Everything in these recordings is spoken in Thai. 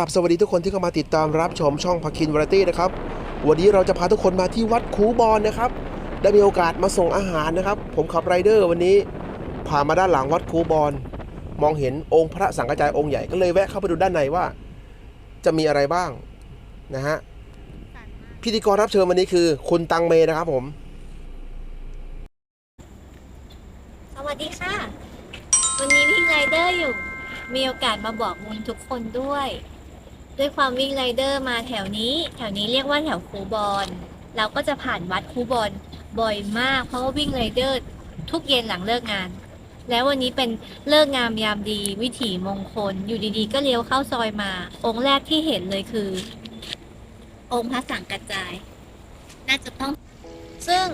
ราบสวัสดีทุกคนที่เข้ามาติดตามรับชมช่องพักคินวาไรตี้นะครับ วันนี้เราจะพาทุกคนมาที่วัดคูบอลนะครับ ได้มีโอกาสมาส่งอาหารนะครับ ผมขับไรเดอร์วันนี้พามาด้านหลังวัดคูบอลมองเห็นองค์พระสังฆจจายองค์ใหญ่ก็เลยแวะเข้าไปดูด้านในว่า จะมีอะไรบ้างนะฮะพิธีกรรับเชิญวันนี้คือ คุณตังเมนะครับผม สวัสดีค่ะ วันนี้วิ่งไรเดอร์อยู่ มีโอกาสมาบอกบุญทุกคนด้วย ด้วยความวิ่งไรเดอร์มาแถวนี้ แถวนี้เรียกว่าแถวคูบอลเราก็จะผ่านวัดคูบอลบ่อยมาก เพราะว่าวิ่งไรเดอร์ทุกเย็นหลังเลิกงาน แล้ววันนี้เป็นเลิกงามยามดีวิถีมงคล อยู่ดีๆ ก็เลี้ยวเข้าซอยมา องค์แรกที่เห็นเลยคือ องค์พระสังกัจจาย น่าจะต้อง ซึ่ง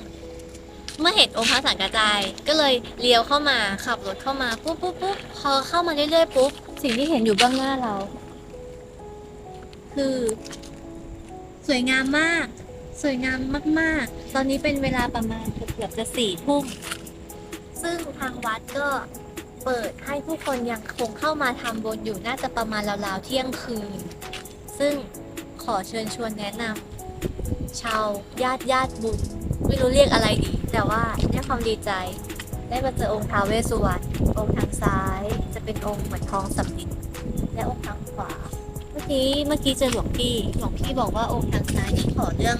เมื่อเห็นองค์พระสังกระจายก็เลยเลี้ยวเข้ามาขับรถเข้ามาปุ๊บปุ๊บปุ๊บพอเข้ามาเรื่อยๆปุ๊บสิ่งที่เห็นอยู่เบื้องหน้าเรา คือ สวยงามมาก สวยงามมาก ๆ ตอนนี้เป็นเวลาประมาณเกือบจะสี่ทุ่ม ซึ่งทางวัดก็เปิดให้ผู้คนยังคงเข้ามาทำบุญอยู่น่าจะประมาณราวๆเที่ยงคืน ซึ่งขอเชิญชวนแนะนำชาวญาติญาติบุญไม่รู้เรียกอะไรดี แต่ว่าด้วยความดีใจ ได้มาเจอองค์ท้าวเวสสุวรรณองค์ทางซ้าย จะเป็นองค์เหมือนทองสำริดและองค์ทางขวา กี้เมื่อกี้เจอหลวงพี่หลวงพี่บอกว่าองค์ทางซ้ายนี่ขอเรื่อง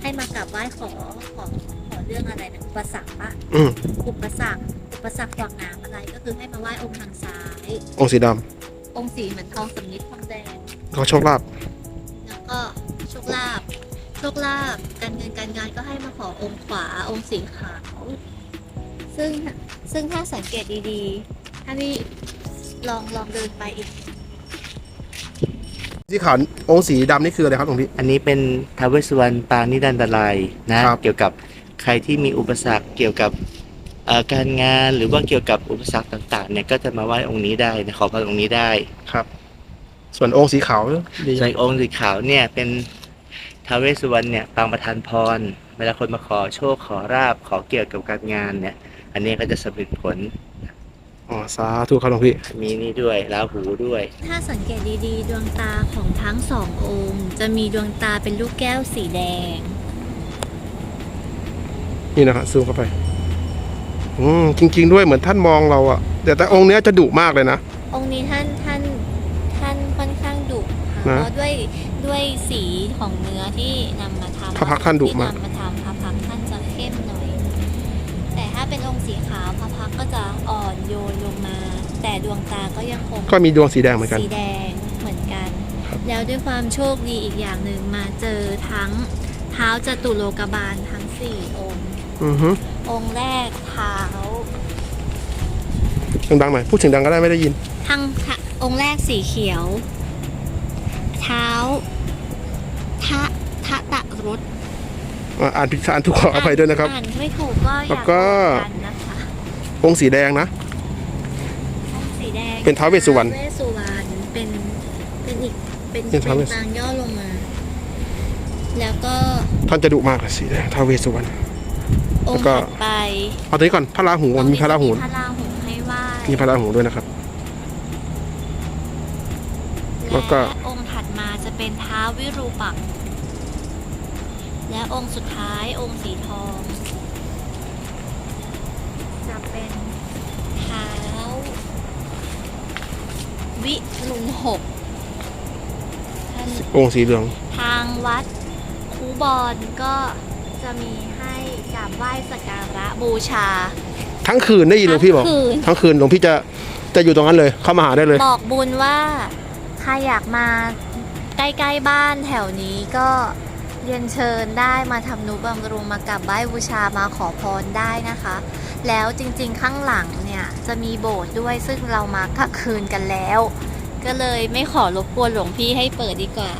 ให้มากราบไหว้ขอขอขอเรื่องอะไรนะอุปสรรคปะอืมอุปสรรคอุปสรรคขวางน้ำอะไรก็คือให้มาไหว้องค์ทางซ้าย องค์สีดองค์สีเหมือนทองสำริดทองแดงำขอโชคลาภแล้วก็โชคลาภโชคลาภการเงินการงานก็ให้มาขอองค์ขวาองค์สีขาว ซึ่งซึ่งถ้าสังเกตดีๆ ถ้านี่ลองลองเดินไปอีก ที่ขาวองค์สีดำนี่คืออะไรครับหลวงพี่ อันนี้เป็นทาวเวสสุวรรณปางนิรันตรายนะครับ เกี่ยวกับใครที่มีอุปสรรคเกี่ยวกับเอ่อการงานหรือว่าเกี่ยวกับอุปสรรคต่างๆเนี่ยก็จะมาไหว้องค์นี้ได้นะขอพรองค์นี้ได้ครับ ส่วนองค์สีขาวดีส่วนองค์สีขาวเนี่ยเป็นทาวเวสสุวรรณเนี่ยปางประทานพรเวลาคนมาขอโชคขอราบขอเกี่ยวกับการงานเนี่ย อันนี้ก็จะสำเร็จผล อ๋อสาธุครับหลวงพี่ มีนี่ด้วยราหูด้วย ถ้าสังเกตดีๆ ดวงตาของทั้งสององค์ จะมีดวงตาเป็นลูกแก้วสีแดง นี่นะครับซูมเข้าไป อืมจริง ๆ ด้วยเหมือนท่านมองเราอะแต่แต่องค์เนี้ยจะดุมากเลยนะ องค์นี้ท่านท่านท่านค่อนข้างดุค่ะนะเพราะด้วยด้วยสีของเนื้อที่นำมาทำพระพักตร์ท่านดุมาก ที่นำมา สีขาวพระพักตร์ก็จะอ่อนโยนลงมา แต่ดวงตาก็ยังคงก็มีดวงสีแดงเหมือนกัน สีแดงเหมือนกันครับแล้วด้วยความโชคดีอีกอย่างหนึ่งมาเจอทั้งเท้าจตุโลกบาลทั้งสี่องค์อือฮึองค์แรกเท้าดังๆหน่อยพูดเสียงดังก็ได้ไม่ได้ยิน ทั้งทะองค์แรกสีเขียว เท้าทะทะตะรถอ่าอ่านผิดอ่านถูกขออภัยด้วยนะครับ อ่านไม่ถูกก็อแล้ย่าวก็โกรธกันนะคะ องค์สีแดงนะองค์สีแดงเป็นท้าวเวสสุวรรณ ท้าเวสสุวรรณเป็นเป็นอีกเป็นเป็นท้าวเวสปางย่อลงมา แล้วก็ท่านจะดุมากเลยสีแดงท้าวเวสสุวรรณ องค์แล้วก็ ถัดไปเอาตัวนี้ก่อนพระราหูมันมีพระราหูพระราหูให้ไหว้มีพระราหูด้วยนะครับ แล้วก็และองค์ถัดมาจะเป็นท้าววิรูปักษ์และองค์สุดท้ายองค์สีทอง จะเป็นเท้าวิรุณหกท่านองค์สีเหลือง ทางวัดคูบอลก็จะมีให้กราบไหว้สักการะบูชา ทั้งคืนได้ยินหลวงพี่บอก ทั้งคืน ทั้งคืนหลวงพี่จะจะอยู่ตรงนั้นเลยเข้ามาหาได้เลย บอกบุญว่าใครอยากมาใกล้ๆบ้านแถวนี้ก็เรียนเชิญได้มาทำนุบำรุงมากราบไหว้บูชามาขอพรได้นะคะ แล้วจริงๆข้างหลังเนี่ยจะมีโบสถ์ด้วยซึ่งเรามากลางคืนกันแล้ว ก็เลยไม่ขอรบกวนหลวงพี่ให้เปิดดีกว่า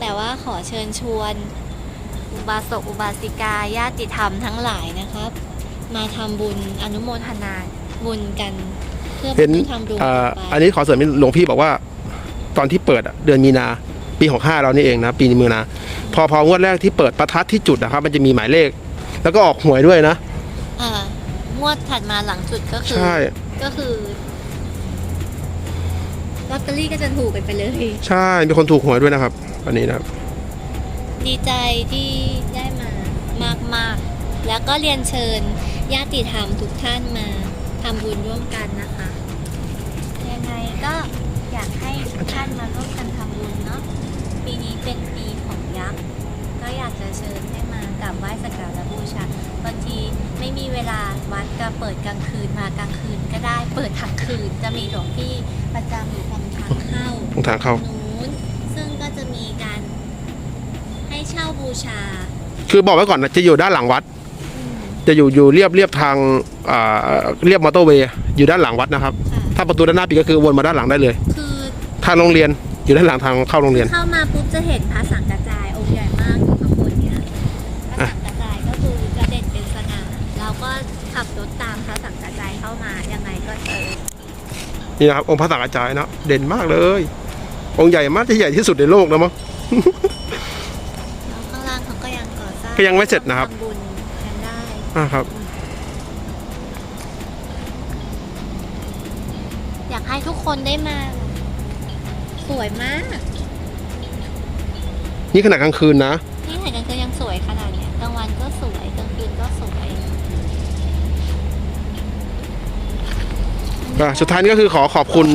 แต่ว่าขอเชิญชวน อุบาสกอุบาสิกาญาติธรรมทั้งหลายนะครับ มาทำบุญอนุโมทนาบุญกันเพื่อเห็นทำดวงอ่าต่อไปอันนี้ขอเสริมนิดหลวงพี่บอกว่า ตอนที่เปิดอะเดือนมีนาปี65เรานี่เองนะปีมีนาพอพองวดแรกที่เปิดประทัดที่จุดนะครับ มันจะมีหมายเลข แล้วก็ออกหวยด้วยนะอ่า งวดถัดมาหลังจุดก็คือ ใช่ ก็คือก็ตเตอรี่ก็จะถูกกันไปเลย ใช่ มีคนถูกหวยด้วยนะครับ อันนี้นะครับ ดีใจที่ได้มามาก ๆ แล้วก็เรียนเชิญญาติธรรมทุกท่านมาทำบุญร่วมกันนะคะ ยังไงก็อยากให้ทุกท่านมาร่วมกันทำบุญเนาะปีนี้เป็นปี ปิดกลางคืนมากลางคืนก็ได้ เปิดทั้งคืนจะมีหลวงพี่ประจำอยู่ตรงทางเข้าตรงทางเข้านู้นซึ่งก็จะมีการให้เช่าบูชา คือบอกไว้ก่อนนะจะอยู่ด้านหลังวัดอืมจะอยู่อยู่เรียบเรียบทางอ่าเรียบมอเตอร์เวย์อยู่ด้านหลังวัดนะครับค่ะถ้าประตูด้านหน้าปิดก็คือวนมาด้านหลังได้เลยคือทางโรงเรียนอยู่ด้านหลังทางเข้าโรงเรียน เข้ามาปุ๊บจะเห็นพระสังกระจา นี่นะครับองค์พระสังฆาจายเนาะเด่นมากเลย องค์ใหญ่มากที่ใหญ่ที่สุดในโลกแล้วมั้งแล้วข้างล่างเขาก็ยังก่อสร้างก็ยังไม่เสร็จนะครับทำบุญกันได้อ่าครับ อยากให้ทุกคนได้มา สวยมากนี่ขนาดกลางคืนนะนี่ถ่ายกลางคืนยังสวยขนาดเนี้ยกลางวันก็สวยกลางคืนก็สวย ก็สุดท้ายนี้ก็คือขอขอบคุณ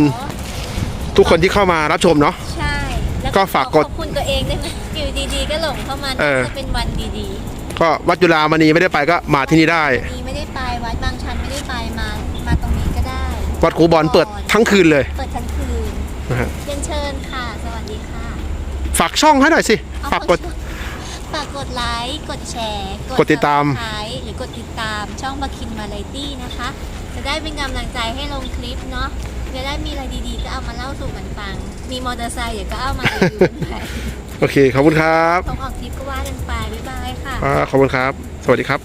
ทุกคนที่เข้ามารับชมเนาะ ใช่แล้วก็ฝากกดขอบคุณตัวเองได้ไหมอยู่ดีๆ ก็หลงเข้ามาเออ จะเป็นวันดีก็วัดจุฬามณีไม่ได้ไปก็มาที่นี่ได้ ๆมีไม่ได้ไปวัดบางชันไม่ได้ไปมา มาตรงนี้ก็ได้ วัดครูบอลเปิดทั้งคืนเลยเปิดทั้งคืนนะฮะเรียนเชิญค่ะ สวัสดีค่ะ ฝากช่องให้หน่อยสิเอาฝากกด ฝากกดไลค์กดแชร์กดติดตาม Subscribe หรือกดติดตามช่องบัคินมาเลตี้นะคะ จะได้เป็นกำลังใจให้ลงคลิปเนาะจะได้มีอะไรดีๆก็เอามาเล่าสู่กันฟัง มีมอเตอร์ไซค์เดี๋ยวก็เอามารีวิวกันไปโอเค ขอบคุณครับของออกทริปก็ว่ากันไปบ๊ายบายค่ะ อ่าขอบคุณครับ สวัสดีครับ